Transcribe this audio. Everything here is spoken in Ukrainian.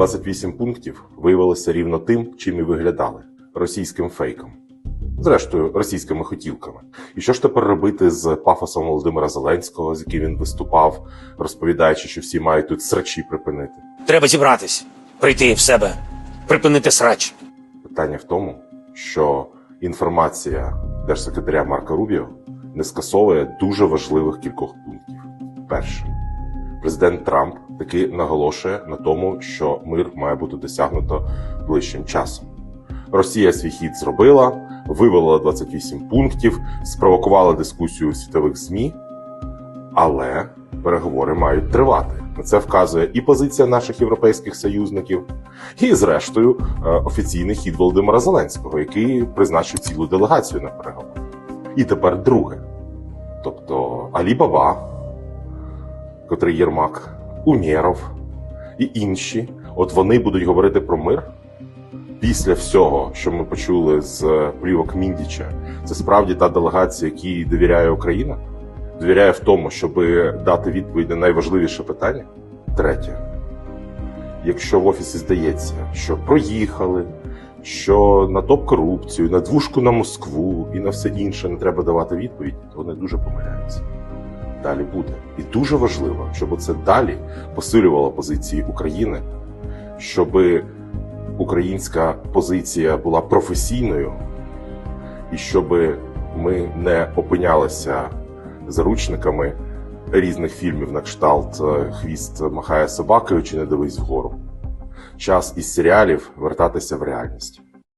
28 пунктів виявилося рівно тим, чим і виглядали російським фейком. Зрештою, російськими хотілками. І що ж тепер робити з пафосом Володимира Зеленського, з яким він виступав, розповідаючи, що всі мають тут срачі припинити? Треба зібратись, прийти в себе, припинити срач. Питання в тому, що інформація держсекретаря Марка Рубіо не скасовує дуже важливих кількох пунктів. Перше, президент Трамп таки наголошує на тому, що мир має бути досягнуто ближчим часом. Росія свій хід зробила, вивела 28 пунктів, спровокувала дискусію у світових ЗМІ, але переговори мають тривати. На це вказує і позиція наших європейських союзників, і, зрештою, е, офіційний хід Володимира Зеленського, який призначив цілу делегацію на переговори. І тепер друге. Тобто Алі Баба, котрий Єрмак, Умєров і інші, от вони будуть говорити про мир. Після всього, що ми почули з плівок Міндіча, це справді та делегація, якій довіряє Україна, довіряє в тому, щоб дати відповідь на найважливіше питання. Третє, якщо в офісі здається, що проїхали, що на топ-корупцію, на двушку на Москву і на все інше не треба давати відповідь, то вони дуже помиляються. Далі буде. І дуже важливо, щоб це далі посилювало позиції України, щоб українська позиція була професійною, і щоб ми не опинялися заручниками різних фільмів на кшталт е, Хвіст махає собакою чи не дивись вгору. Час із серіалів вертатися в реальність.